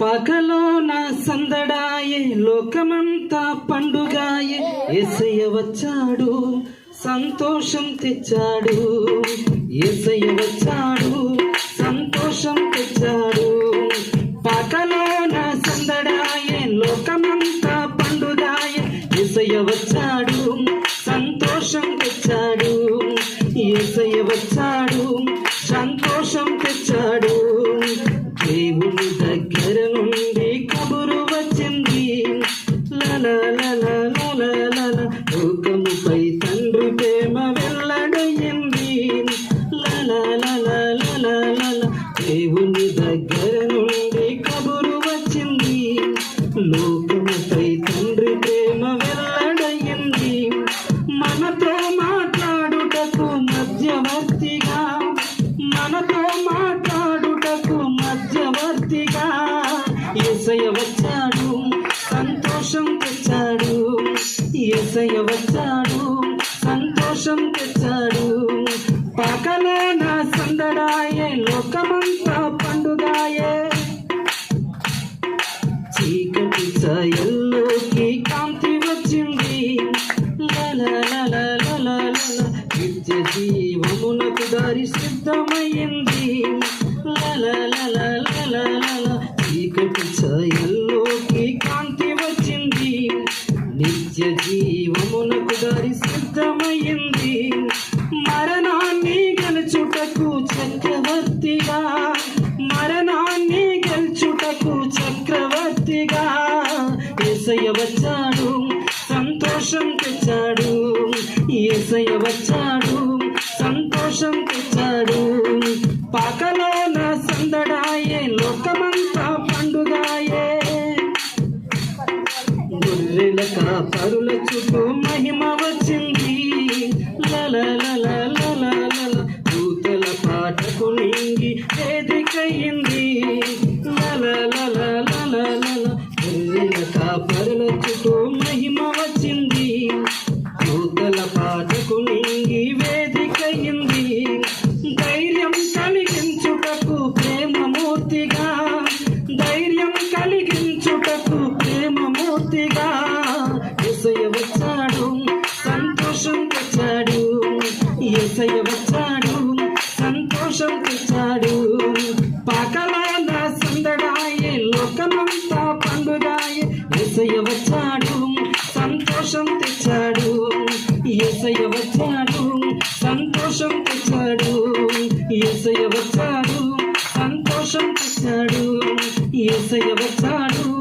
పగలో నా సందడాయే లోకమంతా పండుగాయే. ఎసయ్య వచ్చాడు సంతోషం తెచ్చాడు. ఎసయ్య వచ్చాడు సంతోషం తెచ్చాడు. పగలో నా సందడాయే లోకమంతా పండుగాయే. ఎసయ్య వచ్చాడు సంతోషం తెచ్చాడు. ఏసయ్య వచ్చాడు లోకముపై తండ్రి ప్రేమ వెల్లడయ్యింది దేవుని దగ్గర నుండి కబురు వచ్చింది. లోకముపై తండ్రి ప్రేమ వెల్లడయ్యింది మనతో మాట్లాడుటకు మధ్యవర్తిగా? మనతో మాట్లాడుటకు మధ్యవర్తిగా? ఎసయ వచ్చాడు సంతోషం తెచ్చాడు. ఏసయ వచ్చాడు సంతోషం తెచ్చాడు. పగలే నా సందడాయే లోకమంతా పండుగాయే. చీకటి ఛాయల్లోకి కాంతి వచ్చింది. లల నిత్య జీవమునకు దారి సిద్ధమైంది లల లల లల వచ్చాడు ఏసయ్య వచ్చాడు. సంతోషం తెచ్చాడు. పాకలో నా సందడాయే లోకమంతా పండుగాయే. గొర్రెల కాపరుల చుట్టూ మహిమ వచ్చింది. ఎసయ వచ్చాడు సంతోషం తెచ్చాడు. పగలా సందడాయే లోకమంతా పండుగాయే. ఎసయ వచ్చాడు సంతోషం తెచ్చాడు. ఎసయ వచ్చాడు సంతోషం తెచ్చాడు. ఎసయ వచ్చాడు సంతోషం తెచ్చాడు. ఏసయ్య వచ్చాడు